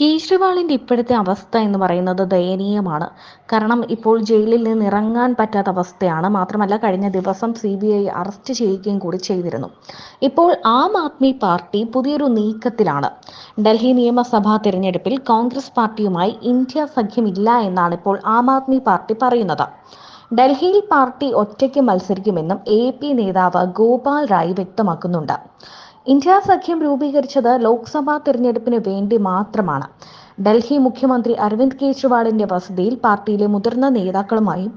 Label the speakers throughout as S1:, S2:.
S1: കേജ്രിവാളിന്റെ ഇപ്പോഴത്തെ അവസ്ഥ എന്ന് പറയുന്നത് ദയനീയമാണ്. കാരണം ഇപ്പോൾ ജയിലിൽ നിന്ന് ഇറങ്ങാൻ പറ്റാത്ത അവസ്ഥയാണ്. മാത്രമല്ല കഴിഞ്ഞ ദിവസം സി ബി ഐ അറസ്റ്റ് ചെയ്യുകയും കൂടി ചെയ്തിരുന്നു. ഇപ്പോൾ ആം ആദ്മി പാർട്ടി പുതിയൊരു നീക്കത്തിലാണ്. ഡൽഹി നിയമസഭാ തിരഞ്ഞെടുപ്പിൽ കോൺഗ്രസ് പാർട്ടിയുമായി ഇന്ത്യ സഖ്യമില്ല എന്നാണ് ഇപ്പോൾ ആം ആദ്മി പാർട്ടി പറയുന്നത്. ഡൽഹിയിൽ പാർട്ടി ഒറ്റയ്ക്ക് മത്സരിക്കുമെന്നും എ പി നേതാവ് ഗോപാൽ റായ് വ്യക്തമാക്കുന്നുണ്ട്. ഇന്ത്യ സഖ്യം രൂപീകരിച്ചത് ലോക്സഭാ തിരഞ്ഞെടുപ്പിന് വേണ്ടി മാത്രമാണ്. ഡൽഹി മുഖ്യമന്ത്രി അരവിന്ദ് കെജ്രിവാളിന്റെ വസതിയിൽ പാർട്ടിയിലെ മുതിർന്ന നേതാക്കളുമായും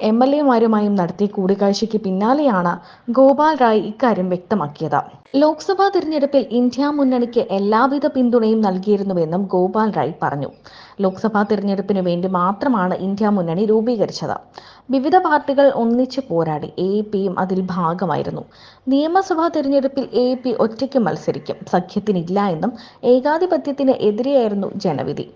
S1: എം എൽ എമാരുമായും നടത്തിയ കൂടിക്കാഴ്ചയ്ക്ക് പിന്നാലെയാണ് ഗോപാൽ റായ് ഇക്കാര്യം വ്യക്തമാക്കിയത്. ലോക്സഭാ തിരഞ്ഞെടുപ്പിൽ ഇന്ത്യ മുന്നണിക്ക് എല്ലാവിധ പിന്തുണയും നൽകിയിരുന്നുവെന്നും ഗോപാൽ റായ് പറഞ്ഞു. ലോക്സഭാ തിരഞ്ഞെടുപ്പിന് വേണ്ടി മാത്രമാണ് ഇന്ത്യ മുന്നണി രൂപീകരിച്ചത്. വിവിധ പാർട്ടികൾ ഒന്നിച്ച് പോരാടി എ പിയും അതിൽ ഭാഗമായിരുന്നു. നിയമസഭാ തിരഞ്ഞെടുപ്പിൽ എ പി ഒറ്റയ്ക്ക് മത്സരിക്കും. സഖ്യത്തിനില്ല എന്നും ഏകാധിപത്യത്തിന് എതിരെയായിരുന്നു ജനവിധി.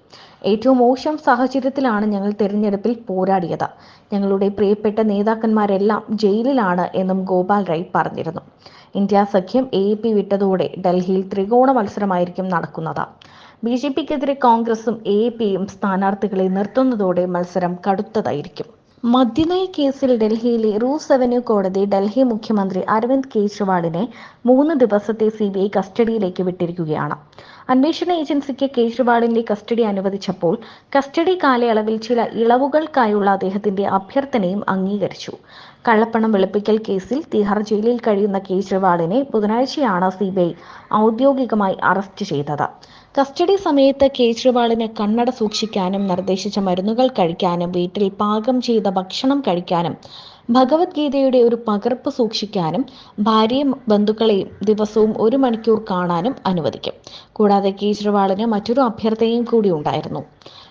S1: ഏറ്റവും മോശം സാഹചര്യത്തിലാണ് ഞങ്ങൾ തെരഞ്ഞെടുപ്പിൽ പോരാടിയത്. ഞങ്ങളുടെ പ്രിയപ്പെട്ട നേതാക്കന്മാരെല്ലാം ജയിലിലാണ് എന്നും ഗോപാൽ റൈ പറഞ്ഞിരുന്നു. ഇന്ത്യ സഖ്യം എ പി വിട്ടതോടെ ഡൽഹിയിൽ ത്രികോണ മത്സരമായിരിക്കും നടക്കുന്നത്. ബി ജെ പിക്കെതിരെ കോൺഗ്രസും എ പിയും സ്ഥാനാർത്ഥികളെ നിർത്തുന്നതോടെ മത്സരം കടുത്തതായിരിക്കും. മദ്യനയ കേസിൽ ഡൽഹിയിലെ റൂസ് അവന്യൂ കോടതി ഡൽഹി മുഖ്യമന്ത്രി അരവിന്ദ് കെജ്രിവാളിനെ മൂന്ന് ദിവസത്തെ സി ബി ഐ കസ്റ്റഡിയിലേക്ക് വിട്ടിരിക്കുകയാണ്. അന്വേഷണ ഏജൻസിക്ക് കേജ്രിവാളിന്റെ കസ്റ്റഡി അനുവദിച്ചപ്പോൾ കസ്റ്റഡി കാലയളവിൽ ചില ഇളവുകൾക്കായുള്ള അദ്ദേഹത്തിന്റെ അഭ്യർത്ഥനയും അംഗീകരിച്ചു. കള്ളപ്പണം വെളുപ്പിക്കൽ കേസിൽ തിഹാർ ജയിലിൽ കഴിയുന്ന കേജ്രിവാളിനെ ബുധനാഴ്ചയാണ് സിബിഐ ഔദ്യോഗികമായി അറസ്റ്റ് ചെയ്തത്. കസ്റ്റഡി സമയത്ത് കേജ്രിവാളിന് കണ്ണട സൂക്ഷിക്കാനും നിർദ്ദേശിച്ച മരുന്നുകൾ കഴിക്കാനും വീട്ടിൽ പാകം ചെയ്ത ഭക്ഷണം കഴിക്കാനും ഭഗവത്ഗീതയുടെ ഒരു പകർപ്പ് സൂക്ഷിക്കാനും ഭാര്യയും ബന്ധുക്കളെയും ദിവസവും ഒരു മണിക്കൂർ കാണാനും അനുവദിക്കും. കൂടാതെ കേജ്രിവാളിന് മറ്റൊരു അഭ്യർത്ഥനയും കൂടി ഉണ്ടായിരുന്നു.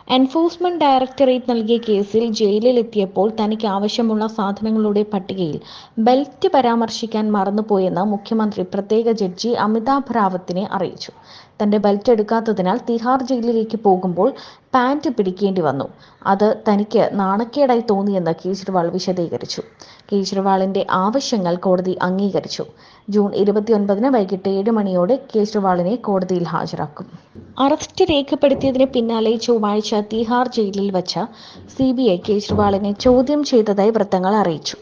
S1: എൻഫോഴ്സ്മെന്റ് ഡയറക്ടറേറ്റ് നൽകിയ കേസിൽ ജയിലിലെത്തിയപ്പോൾ തനിക്ക് ആവശ്യമുള്ള സാധനങ്ങളുടെ പട്ടികയിൽ ബെൽറ്റ് പരാമർശിക്കാൻ മറന്നുപോയെന്ന് മുഖ്യമന്ത്രി പ്രത്യേക ജഡ്ജി അമിതാഭ് റാവത്തിനെ അറിയിച്ചു. തന്റെ ബെൽറ്റ് എടുക്കാത്തതിനാൽ തിഹാർ ജയിലിലേക്ക് പോകുമ്പോൾ പാന്റ് പിടിക്കേണ്ടി വന്നു. അത് തനിക്ക് നാണക്കേടായി തോന്നിയെന്ന് കേജ്രിവാൾ വിശദീകരിച്ചു. കേജ്രിവാളിന്റെ ആവശ്യങ്ങൾ കോടതി അംഗീകരിച്ചു. ജൂൺ ഇരുപത്തിയൊൻപതിന് വൈകിട്ട് ഏഴ് മണിയോടെ കേജ്രിവാളിനെ കോടതിയിൽ ഹാജരാക്കും. അറസ്റ്റ് രേഖപ്പെടുത്തിയതിന് പിന്നാലെ ചൊവ്വാഴ്ച തിഹാർ ജയിലിൽ വച്ച സി ബി ഐ കേജ്രിവാളിനെ ചോദ്യം ചെയ്തതായി വൃത്തങ്ങൾ അറിയിച്ചു.